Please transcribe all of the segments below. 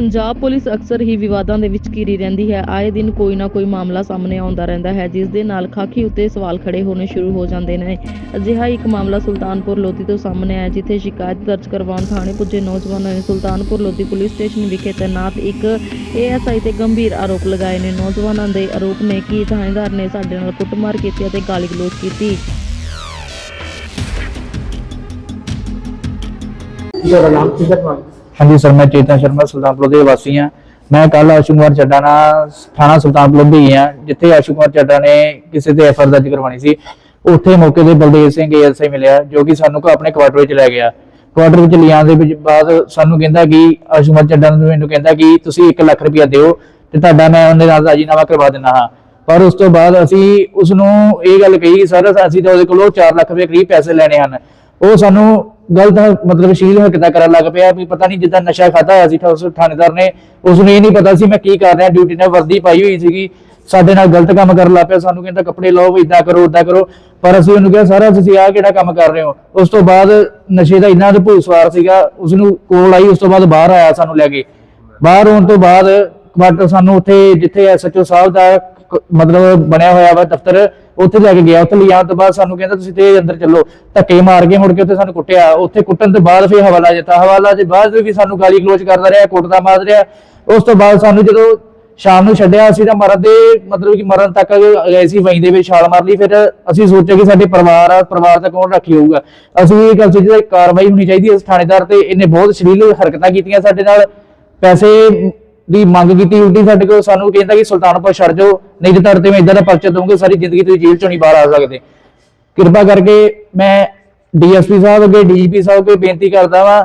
Punjab police ਅਕਸਰ ਹੀ ਵਿਵਾਦਾਂ ਦੇ ਵਿੱਚ ਘਿਰੀ ਰਹਿੰਦੀ ਹੈ। ਆਏ ਦਿਨ ਕੋਈ ਨਾ ਕੋਈ ਮਾਮਲਾ ਸਾਹਮਣੇ ਆਉਂਦਾ ਰਹਿੰਦਾ ਹੈ, ਜਿਸ ਦੇ ਨਾਲ ਖਾਕੀ ਉੱਤੇ ਸਵਾਲ ਖੜੇ ਹੋਣੇ ਸ਼ੁਰੂ ਹੋ ਜਾਂਦੇ ਨੇ। ਅਜਿਹਾ ਇੱਕ ਮਾਮਲਾ ਸੁਲਤਾਨਪੁਰ ਲੋਧੀ ਤੋਂ ਸਾਹਮਣੇ ਆਇਆ, ਜਿੱਥੇ ਸ਼ਿਕਾਇਤ ਦਰਜ ਕਰਵਾਉਣ ਥਾਣੇ ਪੁੱਜੇ ਨੌਜਵਾਨਾਂ ਨੇ ਸੁਲਤਾਨਪੁਰ ਲੋਧੀ ਪੁਲਿਸ ਸਟੇਸ਼ਨ ਵਿਖੇ ਤੈਨਾਤ ਇੱਕ ਏਐਸਆਈ ਤੇ ਗੰਭੀਰ ਆਰੋਪ ਲਗਾਏ ਨੇ। ਨੌਜਵਾਨਾਂ ਦੇ ਆਰੋਪ ਨੇ ਕਿ ਥਾਣੇਦਾਰ ਨੇ ਸਾਡੇ ਨਾਲ ਕੁੱਟਮਾਰ ਕੀਤੀ ਅਤੇ ਗਾਲੀ ਗਲੋਚ ਕੀਤੀ ਤੁਹਾਡਾ ਨਾਮ? ਕੀ ਹੈ ਹਾਂਜੀ ਸਰ, ਮੈਂ ਚੇਤਨ ਸ਼ਰਮਾ, ਸੁਲਤਾਨਪੁਰ ਦੇ ਵਾਸੀ ਹਾਂ। ਮੈਂ ਕੱਲ ਅਸ਼ੂ ਕੁਮਾਰ ਚੱਡਾ ਨਾਲ ਥਾਣਾ ਸੁਲਤਾਨਪੁਰ ਗਈ ਹਾਂ ਜਿੱਥੇ ਅਸ਼ੂ ਕੁਮਾਰ ਚੱਡਾ ਨੇ ਕਿਸੇ ਤੇ ਐਫਆਰ ਦਰਜ ਕਰਵਾਉਣੀ ਸੀ। ਉੱਥੇ ਮੌਕੇ ਤੇ ਬਲਦੇਵ ਸਿੰਘ ਏਐਸਆਈ ਮਿਲਿਆ, ਜੋ ਕਿ ਸਾਨੂੰ ਕੋ ਆਪਣੇ ਕੁਆਟਰ ਵਿੱਚ ਲੈ ਗਿਆ। ਕੁਆਟਰ ਵਿੱਚ ਲਿਆਉਣ ਦੇ ਵਿੱਚ ਬਾਅਦ ਸਾਨੂੰ ਕਹਿੰਦਾ ਕਿ ਅਸ਼ੂ ਕੁਮਾਰ ਚੱਡਾ ਨੂੰ ਮੈਨੂੰ ਕਹਿੰਦਾ ਕਿ ਤੁਸੀਂ 1 ਲੱਖ ਰੁਪਇਆ ਦਿਓ ਤੇ ਤੁਹਾਡਾ ਮੈਂ ਉਹਦੇ ਨਾਲ ਰਾਜੀਨਾਮਾ ਕਰਵਾ ਦਿੰਦਾ ਹਾਂ। ਪਰ ਉਸ ਤੋਂ ਬਾਅਦ ਅਸੀਂ ਉਸ ਨੂੰ ਇਹ ਗੱਲ ਕਹੀ ਕਿ ਸਰ, ਅਸੀਂ ਤਾਂ ਉਹਦੇ ਕੋਲੋਂ 4 ਲੱਖ ਰੁਪਏ ਕਰੀਬ ਪੈਸੇ ਲੈਣੇ ਹਨ। ਉਹ ਸਾਨੂੰ ਗਲਤ ਮਤਲਬ ਸ਼ੀਲ ਹਰਕਤਾਂ ਕਰਨ ਲੱਗ ਪਿਆ ਵੀ ਪਤਾ ਨਹੀਂ ਜਿੱਦਾਂ ਨਸ਼ਾ ਖਾਦਾ ਹੋਇਆ ਸੀ ਤਾਂ ਉਸ ਥਾਣੇਦਾਰ ਨੇ ਉਸ ਨੂੰ ਇਹ ਨਹੀਂ ਪਤਾ ਸੀ ਮੈਂ ਕੀ ਕਰ ਰਿਹਾ ਡਿਊਟੀ ਨਾਲ ਵਰਦੀ ਪਾਈ ਹੋਈ ਸੀਗੀ, ਸਾਡੇ ਨਾਲ ਗਲਤ ਕੰਮ ਕਰਨ ਲੱਗ ਪਿਆ, ਸਾਨੂੰ ਕਹਿੰਦਾ ਕੱਪੜੇ ਲਾਓ ਵੀ ਇਦਾਂ ਕਰੋ, ਉਦਾਂ ਕਰੋ, ਪਰ ਅਸੀਂ ਉਹਨੂੰ ਕਿਹਾ, ਸਾਰਾ ਤੁਸੀਂ ਆਹ ਕਿਹੜਾ ਕੰਮ ਕਰ ਰਹੇ ਹੋ? ਉਸ ਤੋਂ ਬਾਅਦ ਨਸ਼ੇ ਦਾ ਇੰਨਾ ਭੂਤ ਸਵਾਰ ਸੀਗਾ ਉਸ ਨੂੰ ਕੋਲ ਆਈ, ਉਸ ਤੋਂ ਬਾਅਦ ਬਾਹਰ ਆਇਆ ਸਾਨੂੰ ਲੈ ਕੇ। ਬਾਹਰ ਆਉਣ ਤੋਂ ਬਾਅਦ ਕੁਆਟਰ ਸਾਨੂੰ ਉੱਥੇ ਜਿੱਥੇ ਐਸਐਚਓ ਸਾਹਿਬ ਦਾ ਮਤਲਬ ਬਣਿਆ ਹੋਇਆ ਵਾ ਦਫ਼ਤਰ, ਉੱਥੇ ਲੈ ਕੇ ਗਿਆ, ਉੱਥੇ ਲਿਆਉਣ ਤੋਂ ਬਾਅਦ ਸਾਨੂੰ ਕਹਿੰਦਾ ਤੁਸੀਂ ਤੇ ਅੰਦਰ ਚੱਲੋ, ਧੱਕੇ ਮਾਰ ਕੇ ਮੁੜ ਕੇ ਉੱਥੇ ਸਾਨੂੰ ਕੁੱਟਿਆ, ਉੱਥੇ ਕੁੱਟਣ ਤੋਂ ਬਾਅਦ ਫਿਰ ਹਵਾਲਾ ਦਿੱਤਾ, ਹਵਾਲਾ ਦੇ ਬਾਅਦ ਵੀ ਸਾਨੂੰ ਗਾਲੀ ਗਲੋਚ ਕਰਦਾ ਰਿਹਾ ਕੁੱਟਦਾ ਮਾਰ ਰਿਹਾ, ਉਸ ਤੋਂ ਬਾਅਦ ਸਾਨੂੰ ਜਦੋਂ ਸ਼ਾਮ ਨੂੰ ਛੱਡਿਆ ਅਸੀਂ ਤਾਂ ਮਰਨ ਦੇ, ਮਤਲਬ ਕਿ ਮਰਨ ਤੱਕ ਗਏ ਸੀ ਵਹੀਂ ਦੇ ਵਿੱਚ ਛਾਲ ਮਾਰ ਲਈ, ਫਿਰ ਅਸੀਂ ਸੋਚਿਆ ਕਿ ਸਾਡੇ ਪਰਿਵਾਰ ਆ, ਪਰਿਵਾਰ ਦਾ ਕੌਣ ਰਾਖੀ ਹੋਊਗਾ ਅਸੀਂ ਇਹ ਗੱਲ ਸੋਚੀ ਕਿ ਕਾਰਵਾਈ ਹੋਣੀ ਚਾਹੀਦੀ ਹੈ, ਇਸ ਥਾਣੇਦਾਰ ਤੇ ਇਹਨੇ ਬਹੁਤ ਸਰੀਲ ਹਰਕਤਾਂ ਕੀਤੀਆਂ ਸਾਡੇ ਨਾਲ, ਪੈਸੇ ਦੀ ਮੰਗ ਕੀਤੀ ਉਲਟੀ ਸਾਡੇ ਕੋਲ ਸਾਨੂੰ ਕਹਿੰਦਾ ਕਿ ਸੁਲਤਾਨਪੁਰ ਛੱਡ ਜਾਓ ਨਹੀਂ ਤੇ ਤੁਹਾਡੇ ਤੇ ਮੈਂ ਇਦਾਂ ਦਾ ਪਰਚਾ ਦਊਂਗਾ ਸਾਰੀ ਜ਼ਿੰਦਗੀ ਤੁਸੀਂ ਜੇਲ੍ਹ ਚੋਂ ਨਹੀਂ ਬਾਹਰ ਆ ਸਕਦੇ। ਕਿਰਪਾ ਕਰਕੇ ਮੈਂ ਡੀਐਸਪੀ ਸਾਹਿਬ ਅੱਗੇ ਡੀਜੀਪੀ ਸਾਹਿਬ ਅੱਗੇ ਬੇਨਤੀ ਕਰਦਾ ਵਾਂ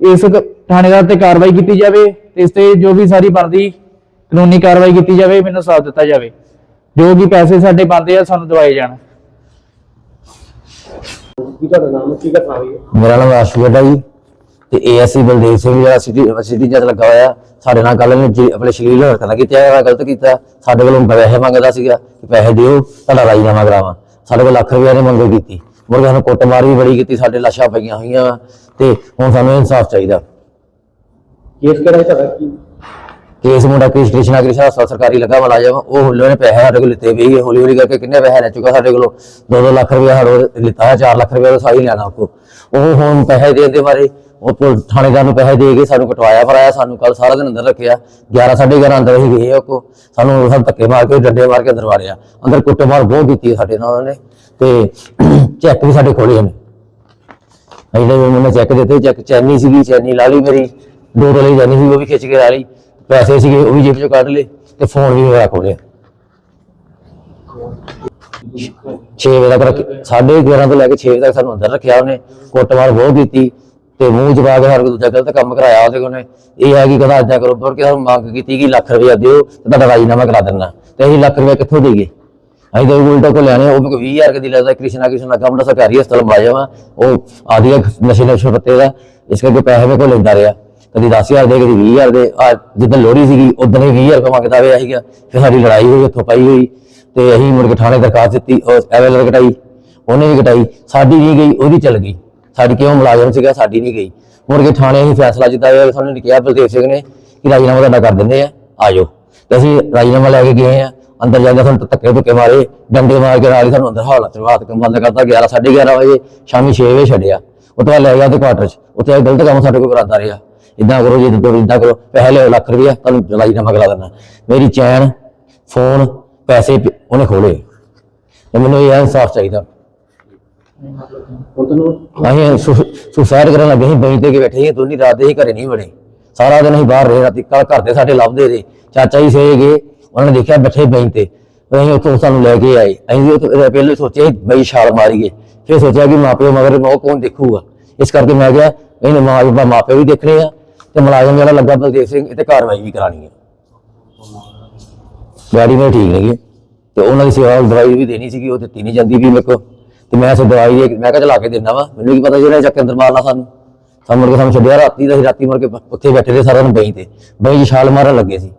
ਇਸ ਕ- ਥਾਣੇਦਾਰ ਤੇ ਕਾਰਵਾਈ ਕੀਤੀ ਜਾਵੇ ਤੇ ਇਸ ਤੇ ਜੋ ਵੀ ਸਾਰੀ ਬਣਦੀ ਕਾਨੂੰਨੀ ਕਾਰਵਾਈ ਕੀਤੀ ਜਾਵੇ ਮੈਨੂੰ ਸਾਥ ਦਿੱਤਾ ਜਾਵੇ। ਜੋ ਵੀ ਪੈਸੇ ਸਾਡੇ ਬਣਦੇ ਆ ਸਾਨੂੰ ਦਵਾਏ ਜਾਣ। ਕੀ ਤੁਹਾਡਾ ਨਾਮ ਕੀ ਘਟਨਾ ਹੋਈ ਮੇਰਾ ਨਾਮ ਆਸ਼ੂਰ ਹੈ ਜੀ ਤੇ ਏਐਸਸੀ ਬਲਦੇਵ ਸਿੰਘ ਜਿਹੜਾ ਸਿਟੀ ਸਿਟੀ ਜੱਜ ਲੱਗਾ ਹੋਇਆ ਸਾਡੇ ਨਾਲ ਕੱਲ ਨੇ ਆਪਣੇ ਸ਼ਲੀਲ ਹਰਕਤਾਂ ਕੀਤਾ ਹੈ ਗਲਤ ਕੀਤਾ। ਸਾਡੇ ਕੋਲੋਂ ਪੈਸੇ ਮੰਗਦਾ ਸੀਗਾ ਕਿ ਪੈਸੇ ਦਿਓ ਤੁਹਾਡਾ ਰਾਜੀਨਾਮਾ ਕਰਾਵਾਂ। ਸਾਡੇ ਕੋਲ ਲੱਖ ਰੁਪਏ ਨੇ ਮੰਗ ਕੀਤੀ। ਮੁਰਗੇ ਸਾਨੂੰ ਕੁੱਟਮਾਰ ਵੀ ਬੜੀ ਕੀਤੀ ਸਾਡੇ ਲਾਸ਼ਾਂ ਪਈਆਂ ਹੋਈਆਂ। ਤੇ ਹੁਣ ਸਾਨੂੰ ਇਨਸਾਫ ਚਾਹੀਦਾ। ਕੇਸ ਕਿਹੜਾ ਹੈ ਕੀ? ਕੇਸ ਮੁੰਡਾ ਕ੍ਰਿਸ਼ ਸਟੇਸ਼ਨ ਆ ਕ੍ਰਿਸ਼ ਹਸਪਤਾਲ ਸਰਕਾਰੀ ਲੱਗਾ ਮੁਲਾਜ਼ਮ ਉਹ ਹੁੱਲੇ ਨੇ ਪੈਸੇ ਸਾਡੇ ਕੋਲ ਲਿੱਤੇ ਵੀ ਹੈ ਹੌਲੀ ਹੌਲੀ ਕਰਕੇ ਕਿੰਨੇ ਪੈਸੇ ਲੈ ਚੁੱਕਾ ਸਾਡੇ ਕੋਲੋਂ? 2-2 ਲੱਖ ਰੁਪਏ ਸਾਡੇ ਲਿੱਤਾ ਹੈ 4 ਲੱਖ ਰੁਪਏ ਉਹ ਸਾਈ ਲੈਣਾ ਆਪਕੋ। ਉਹ ਹੁਣ ਪੈਸੇ ਦੇਣ ਦੇ ਬਾਰੇ ਉਹ ਪੁਲ- ਥਾਣੇਦਾਰ ਨੂੰ ਪੈਸੇ ਦੇ ਕੇ ਸਾਨੂੰ ਕਟਵਾਇਆ ਫਰਾਇਆ ਸਾਨੂੰ ਕੱਲ ਸਾਰਾ ਦਿਨ ਅੰਦਰ ਰੱਖਿਆ। 11 11:30 ਅੰਦਰ ਹੀ ਗਏ ਉਹ ਕੋ। ਸਾਨੂੰ ਉਹ ਧੱਕੇ ਮਾਰ ਕੇ, ਡੰਡੇ ਮਾਰ ਕੇ ਅੰਦਰ ਵਾੜਿਆ ਅੰਦਰ ਕੁੱਟਮਾਰ ਬਹੁਤ ਕੀਤੀ ਸਾਡੇ ਨਾਲ ਉਹਨੇ। ਤੇ ਚੈੱਕ ਵੀ ਸਾਡੇ ਖੋਲੇ ਨੇ ਇਹਨੇ ਮੈਨੂੰ ਚੈੱਕ ਦਿੱਤੇ, ਚੈੱਕ ਚੈਨੀ ਸੀਗੀ, ਚੈਨੀ ਲਾ ਲਈ ਮੇਰੀ। ਦੋ ਡੋਲੇ ਚੈਨੀ ਸੀ, ਉਹ ਵੀ ਖਿੱਚ ਕੇ ਲਾ ਲਈ। ਪੈਸੇ ਸੀਗੇ, ਉਹ ਵੀ ਜੇਬ ਚੋਂ ਕੱਢ ਲਏ ਤੇ ਫੋਨ ਵੀ ਮੇਰਾ ਖੋਲਿਆ 6 ਵਜੇ ਤੱਕ ਰੱਖ 11:30 ਤੋਂ ਲੈ ਕੇ 6 ਵਜੇ ਤੱਕ ਸਾਨੂੰ ਅੰਦਰ ਰੱਖਿਆ ਉਹਨੇ। ਕੁੱਟਮਾਰ ਬਹੁਤ ਕੀਤੀ। ਤੇ ਮੂੰਹ ਜਵਾ ਕੇ ਹਰ ਕੋਲ ਦੂਜਾ ਗਲਤ ਕੰਮ ਕਰਾਇਆ ਉਹਦੇ ਕੋਲ ਨੇ ਇਹ ਹੈ ਕਿ ਕਹਿੰਦਾ ਏਦਾਂ ਕਰੋ ਪਰ ਕਿ ਸਾਨੂੰ ਮੰਗ ਕੀਤੀ ਕਿ ਲੱਖ ਰੁਪਇਆ ਦਿਓ, ਤੇ ਤੁਹਾਡਾ ਰਾਜੀਨਾਮਾ ਕਰਾ ਦਿੰਦਾ। ਤੇ ਅਸੀਂ ਲੱਖ ਰੁਪਇਆ ਕਿੱਥੋਂ ਦੇਈਏ? ਅਸੀਂ ਤਾਂ ਉਲਟਾ ਕੋ ਲੈਣੇ ਉਹ ਕੋਈ 20000 ਰੁਪਏ ਦੀ ਲੱਗਦਾ ਕ੍ਰਿਸ਼ਨਾ ਕ੍ਰਿਸ਼ਨਾ ਕੰਮ ਦਾ ਸਰਕਾਰੀ ਹਸਪਤਾਲ ਮੁਲਾਜ਼ਮ ਆ ਉਹ ਆਦੀ ਨਸ਼ੇ ਨਸ਼ੇ ਪੱਤੇ ਦਾ। ਇਸ ਕਰਕੇ ਪੈਸੇ ਮੇਰੇ ਕੋਲ ਲੈਂਦਾ ਰਿਹਾ। ਕਦੀ 10000 ਦੇ, ਕਦੀ 20000 ਦੇ। ਆ ਜਿੱਦਾਂ ਲੋੜੀ ਸੀਗੀ ਉਦੋਂ ਹੀ 20000 ਰੁਪਏ ਮੰਗਦਾ ਹੋਇਆ ਸੀਗਾ। ਫਿਰ ਸਾਡੀ ਲੜਾਈ ਹੋਈ, ਉੱਥੋਂ ਪਾਈ ਹੋਈ। ਤੇ ਅਸੀਂ ਮੁੜ ਕੇ ਥਾਣੇ ਦਰਖਾਸਤ ਦਿੱਤੀ, ਉਹ ਐਵੇਲਰ ਕਟਾਈ ਉਹਨੇ ਵੀ ਕਟਾਈ ਸਾਡੀ ਵੀ ਗਈ, ਉਹਦੀ ਚੱਲ ਗਈ। ਸਾਡੀ ਕਿਉਂ ਮੁਲਾਜ਼ਮ ਸੀਗਾ, ਸਾਡੀ ਨਹੀਂ ਗਈ। ਮੁੜ ਕੇ ਥਾਣੇ ਅਸੀਂ ਫੈਸਲਾ ਜਿੱਦਾਂ ਹੋਇਆ, ਸਾਨੂੰ ਨੇ ਕਿਹਾ, ਬਲਦੇਵ ਸਿੰਘ ਨੇ, ਕਿ ਰਾਜੀਨਾਮਾ ਤੁਹਾਡਾ ਕਰ ਦਿੰਦੇ ਆ ਆ ਜਾਓ। ਤੇ ਅਸੀਂ ਰਾਜੀਨਾਮਾ ਲੈ ਕੇ ਗਏ ਆ, ਅੰਦਰ ਜਾ ਕੇ ਸਾਨੂੰ ਧੱਕੇ ਧੁੱਕੇ ਮਾਰੇ, ਡੰਡੇ ਮਾਰ ਕੇ ਨਾਲ ਹੀ ਸਾਨੂੰ ਅੰਦਰ ਹਾਲਤ ਰਾਤ ਕੰਮ ਬੰਦ ਕਰਤਾ 11 11:30 ਵਜੇ, ਸ਼ਾਮੀ 6 ਵਜੇ ਛੱਡਿਆ। ਉਹ ਤੋਂ ਬਾਅਦ ਲੈ ਗਿਆ ਤੇ ਕੁਆਟਰ 'ਚ। ਉੱਥੇ ਇਹ ਗਲਤ ਕੰਮ ਸਾਡੇ ਕੋਲ ਕਰਾਉਂਦਾ ਰਿਹਾ। ਇਦਾਂ ਕਰੋ ਜੀ ਇਦਾਂ ਇਦਾਂ ਕਰੋ। ਪੈਸੇ ਲਿਓ ਲੱਖ ਰੁਪਇਆ ਤੁਹਾਨੂੰ ਰਾਜੀਨਾਮਾ ਕਰਾ ਦਿੰਦਾ। ਮੇਰੀ ਚੈਨ, ਫੋਨ, ਪੈਸੇ ਉਹਨੇ ਖੋਲੇ ਤੇ ਮੈਨੂੰ ਇਹ ਇਨਸਾਫ ਚਾਹੀਦਾ। ਅਸੀਂ ਸੁਸਾਇਡ ਕਰਨ ਲੱਗੇ ਸੀ ਬੈਂਚ ਤੇ ਕੇ ਬੈਠੇ ਸੀ, ਦੋਨੀ ਰਾਤ ਦੇ ਹੀ ਘਰੇ ਨਹੀਂ ਵੜੇ ਸਾਰਾ ਦਿਨ ਅਸੀਂ ਬਾਹਰ ਰਹੇ, ਰਾਤੀ ਕੱਲ ਘਰ ਦੇ ਸਾਡੇ ਲੱਭਦੇ ਰਹੇ। ਚਾਚਾ ਜੀ ਸੇ ਗਏ, ਉਹਨਾਂ ਨੇ ਦੇਖਿਆ ਬੈਠੇ ਬੈਂਚ ਤੇ। ਫਿਰ ਅਸੀਂ ਉੱਥੋਂ ਸਾਨੂੰ ਲੈ ਕੇ ਆਏ। ਅਸੀਂ ਵੀ ਉੱਥੇ ਪਹਿਲੇ ਸੋਚਿਆ ਸੀ ਬਈ ਛਾਲ ਮਾਰੀਏ। ਫਿਰ ਸੋਚਿਆ ਕਿ ਮਾਪਿਓ ਮਗਰ ਉਹ ਕੌਣ ਦੇਖੂਗਾ? ਇਸ ਕਰਕੇ ਮੈਂ ਕਿਹਾ, ਇਹਨੇ ਮਾਂ ਬਾਪ ਮਾਪਿਓ ਵੀ ਦੇਖਣੇ ਆ ਤੇ ਮੁਲਾਜ਼ਮ ਜਿਹੜਾ ਲੱਗਾ ਬਲਦੇਵ ਸਿੰਘ, ਇਹ ਤੇ ਕਾਰਵਾਈ ਵੀ ਕਰਾਣੀ ਹੈ ਡੈਡੀ ਮੇਰੇ ਠੀਕ ਨਹੀਂਗੇ ਤੇ ਉਹਨਾਂ ਦੀ ਸੇਵਾ, ਦਵਾਈ ਵੀ ਦੇਣੀ ਸੀਗੀ, ਉਹ ਦਿੱਤੀ ਨਹੀਂ ਜਾਂਦੀ ਵੀ ਮੇਰੇ ਕੋ ਤੇ ਮੈਂ ਸੇ ਦਵਾਈ ਦੇ- ਮੈਂ ਕਿਹਾ ਚਲਾ ਕੇ ਦੇਣਾ ਵਾ, ਮੈਨੂੰ ਕੀ ਪਤਾ ਜਿਹੜਾ ਚੱਕ ਕੇ ਅੰਦਰ ਮਾਰਨਾ ਸਾਨੂੰ। ਸਾਨੂੰ ਮੁੜ ਕੇ ਸਾਨੂੰ ਛੱਡਿਆ, ਰਾਤੀ ਦਾ ਅਸੀਂ ਰਾਤੀ ਮੁੜ ਕੇ ਉੱਥੇ ਬੈਠੇ ਰਹੇ ਸਾਰਿਆਂ ਨੂੰ ਬਈ ਤੇ। ਬਈ ਛਾਲ ਮਾਰਨ ਲੱਗੇ ਸੀ।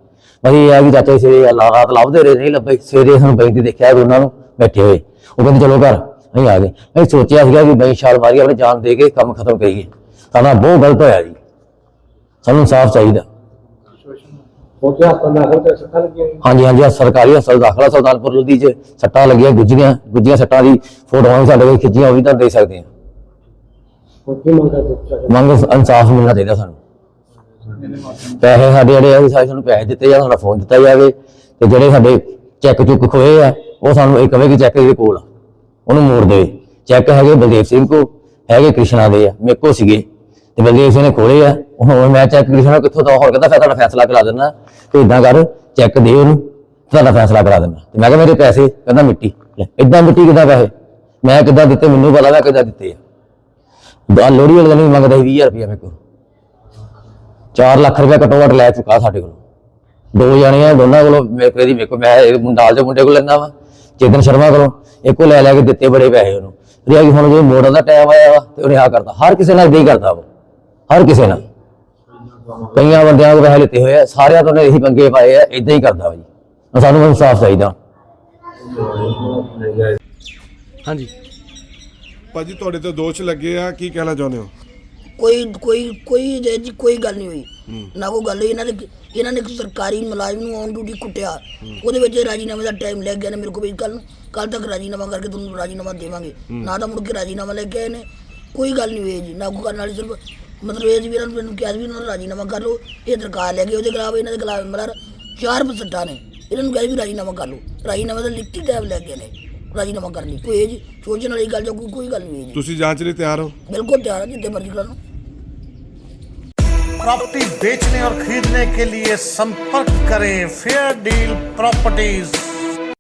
ਅਸੀਂ ਇਹ ਆ ਕਿ ਚਾਚਾ ਸਵੇਰੇ ਰਾਤ ਲੱਭਦੇ ਰਹੇ, ਨਹੀਂ ਲੱਭੇ। ਸਵੇਰੇ ਸਾਨੂੰ ਬਈ ਤੇ ਦੇਖਿਆ ਉਹਨਾਂ ਨੂੰ ਬੈਠੇ ਹੋਏ। ਉਹ ਕਹਿੰਦੇ ਚਲੋ ਘਰ, ਅਸੀਂ ਆ ਗਏ। ਅਸੀਂ ਸੋਚਿਆ ਸੀਗਾ ਕਿ ਬਈ ਛਾਲ ਮਾਰੀ ਆਪਣੇ ਜਾਨ ਦੇ ਕੇ ਕੰਮ ਖਤਮ ਕਰੀਏ। ਸਾਡਾ ਬਹੁਤ ਗਲਤ ਹੋਇਆ ਜੀ। ਸਾਨੂੰ ਇਨਸਾਫ ਚਾਹੀਦਾ। ਉੱਥੇ ਹਸਪਤਾਲ ਦਾਖਲ ਤੇ ਸੱਟਾਂ ਲੱਗੀਆਂ ਹੋਈਆਂ। ਹਾਂਜੀ ਹਾਂਜੀ ਆਹ ਸਰਕਾਰੀ ਹਸਪਤਾਲ ਦਾਖਲਾ ਸੁਲਤਾਨਪੁਰ ਲੋਧੀ 'ਚ ਸੱਟਾਂ ਲੱਗੀਆਂ ਗੁੱਜੀਆਂ ਗੁੱਜੀਆਂ ਸੱਟਾਂ ਦੀ ਫੋਟੋਆਂ ਵੀ ਸਾਡੇ ਕੋਲ ਖਿੱਚੀਆਂ ਉਹ ਵੀ ਤਾਂ ਦੇ ਸਕਦੇ ਆ ਹੁਣ ਕੀ ਮੰਗ ਕਰਦੇ ਪ੍ਰਸ਼ਾਸਨ ਮੰਗ ਇਨਸਾਫ ਮਿਲਣਾ ਚਾਹੀਦਾ ਸਾਨੂੰ। ਪੈਸੇ ਸਾਡੇ ਜਿਹੜੇ ਆ ਉਹ ਸਾਰੇ ਸਾਨੂੰ ਪੈਸੇ ਦਿੱਤੇ ਜਾਣ ਸਾਡਾ ਫੋਨ ਦਿੱਤਾ ਜਾਵੇ ਤੇ ਜਿਹੜੇ ਸਾਡੇ ਚੈੱਕ ਚੁੱਕ ਖੋਏ ਆ ਉਹ ਸਾਨੂੰ ਇਹ ਕਵੇ ਕਿ ਚੈੱਕ ਇਹਦੇ ਕੋਲ ਆ। ਉਹਨੂੰ ਮੋੜ ਦੇਵੇ। ਚੈੱਕ ਹੈਗੇ ਬਲਦੇਵ ਸਿੰਘ ਕੋ ਹੈਗੇ ਕ੍ਰਿਸ਼ਨਾ ਦੇ ਆ ਮੇਰੇ ਕੋ ਸੀਗੇ। ਤੇ ਬਲਦੇਵ ਸਿੰਘ ਨੇ ਖੋਲੇ ਆ ਹੁਣ ਮੈਂ ਚੈੱਕ ਕ੍ਰਿਸ਼ਨਾ ਨੂੰ ਕਿੱਥੋਂ ਦਾ ਹੋਰ ਕਹਿੰਦਾ, ਫਿਰ ਤੁਹਾਡਾ ਫੈਸਲਾ ਕਰਾ ਦਿੰਦਾ। ਤੇ ਇਦਾਂ ਕਰ ਚੈੱਕ ਦੇ ਉਹਨੂੰ, ਤੁਹਾਡਾ ਫੈਸਲਾ ਕਰਾ ਦਿੰਦਾ। ਤੇ ਮੈਂ ਕਿਹਾ, ਮੇਰੇ ਪੈਸੇ, ਕਹਿੰਦਾ ਮਿੱਟੀ ਇਦਾਂ ਮਿੱਟੀ ਕਿੱਦਾਂ ਪੈਸੇ? ਮੈਂ ਕਿੱਦਾਂ ਦਿੱਤੇ, ਮੈਨੂੰ ਪਤਾ ਮੈਂ ਕਿੱਦਾਂ ਦਿੱਤੇ ਆ। ਦਾ ਲੋੜੀ ਵਾਲੇ ਦਿਨ ਮੰਗਦਾ ਸੀ 20000 ਰੁਪਇਆ ਮੇਰੇ ਕੋਲ। 4 ਲੱਖ ਰੁਪਇਆ ਘੱਟੋ ਘੱਟ ਲੈ ਚੁੱਕਾ ਸਾਡੇ ਕੋਲ। ਦੋ ਜਣੇ ਆ, ਦੋਨਾਂ ਕੋਲੋਂ ਮੇਰੇ ਦੀ ਮੇਰੇ ਕੋਲ ਮੈਂ ਇਹ ਮੁੰਡਾਲ ਦੇ ਮੁੰਡੇ ਕੋਲ ਲੈਂਦਾ ਵਾ, ਚੇਤਨ ਸ਼ਰਮਾ ਕੋਲੋਂ, ਇੱਕੋ ਲੈ ਲੈ ਕੇ ਦਿੱਤੇ ਬੜੇ ਪੈਸੇ ਉਹਨੂੰ। ਰਿਆ ਕਿ ਹੁਣ ਜਦੋਂ ਮੋੜਨ ਦਾ ਟਾਈਮ ਆਇਆ ਵਾ, ਤੇ ਉਹਨੇ ਆ ਕਰਦਾ। ਹਰ ਕਿਸੇ ਨਾਲ ਇਦਾਂ ਹੀ ਕਰਦਾ ਵਾ ਹਰ ਕਿਸੇ ਨਾਲ। ਕਈਆਂ ਬੰਦਿਆਂ ਕੋਲ ਪੈਸੇ ਲਿੱਤੇ ਹੋਏ ਆ ਸਾਰਿਆਂ ਤੋਂ ਨੇ ਇਹੀ ਪੰਗੇ ਪਾਏ ਆ ਇਦਾਂ ਹੀ ਕਰਦਾ ਵਾ ਜੀ। ਹੁਣ ਸਾਨੂੰ ਇਨਸਾਫ ਚਾਹੀਦਾ। ਹਾਂਜੀ। ਭਾਜੀ ਤੁਹਾਡੇ ਤੇ ਦੋਸ਼ ਲੱਗੇ ਆ ਕੀ ਕਹਿਣਾ ਚਾਹੁੰਦੇ ਹੋ? ਕੋਈ ਕੋਈ ਕੋਈ ਇਹਦੇ 'ਚ ਕੋਈ ਗੱਲ ਨਹੀਂ ਹੋਈ। ਨਾ ਕੋਈ ਗੱਲ ਹੋਈ ਇਹਨਾਂ ਨੇ ਇਹਨਾਂ ਨੇ ਇੱਕ ਸਰਕਾਰੀ ਮੁਲਾਜ਼ਮ ਨੂੰ ਔਨ ਡਿਊਟੀ ਕੁੱਟਿਆ। ਉਹਦੇ ਵਿੱਚ ਰਾਜੀਨਾਮੇ ਦਾ ਟਾਈਮ ਲੱਗ ਗਿਆ ਨੇ ਮੇਰੇ ਕੋਲ ਵੀ ਕੱਲ ਕੱਲ ਤੱਕ ਰਾਜੀਨਾਮਾ ਕਰਕੇ ਤੁਹਾਨੂੰ ਰਾਜੀਨਾਮਾ ਦੇਵਾਂਗੇ। ਨਾ ਤਾਂ ਮੁੜ ਕੇ ਰਾਜੀਨਾਮਾ ਲੈ ਕੇ ਆਏ ਨੇ। ਕੋਈ ਗੱਲ ਨਹੀਂ ਹੋਈ ਜੀ ਨਾ ਕੋਈ ਕਰਨ ਵਾਲੀ ਸਿਰਫ ਮਤਲਬ ਇਹ ਜੀ ਵੀ ਇਹਨਾਂ ਨੂੰ ਮੈਨੂੰ ਕਿਹਾ ਸੀ ਵੀ ਇਹਨਾਂ ਦਾ ਰਾਜੀਨਾਮਾ ਕਰ ਲਓ ਇਹ ਦਰਕਾਰ ਲੈ ਗਏ ਉਹਦੇ ਖਿਲਾਫ ਇਹਨਾਂ ਦੇ ਖਿਲਾਫ ਮਤਲਬ ਚਾਰ ਪਸੱਟਾਂ ਨੇ ਇਹਨਾਂ ਨੂੰ ਕਿਹਾ ਸੀ ਵੀ ਰਾਜੀਨਾਮਾ ਕਰ ਲਓ ਰਾਜੀਨਾਮਾ ਦਾ ਲਿਖਤੀ ਟਾਈਮ ਲੈ ਗਏ ਨੇ ਰਾਜੀਨਾਮਾ ਕਰਨ ਲਈ ਕੋਈ ਇਹ ਜੀ ਸੋਚਣ ਵਾਲੀ ਗੱਲ ਜਾਂ ਕੋਈ ਕੋਈ ਗੱਲ ਨਹੀਂ ਹੋਈ ਜੀ ਤੁਸੀਂ ਜਾਂਚ ਲਈ ਤਿਆਰ ਹੋ ਬਿਲਕੁਲ ਤਿਆਰ ਹਾਂ ਜਿੱਦੇ ਮਰਜ਼ੀ ਕਰ ਲਓ प्रॉपर्टी बेचने और खरीदने के लिए संपर्क करें फेयर डील प्रॉपर्टीज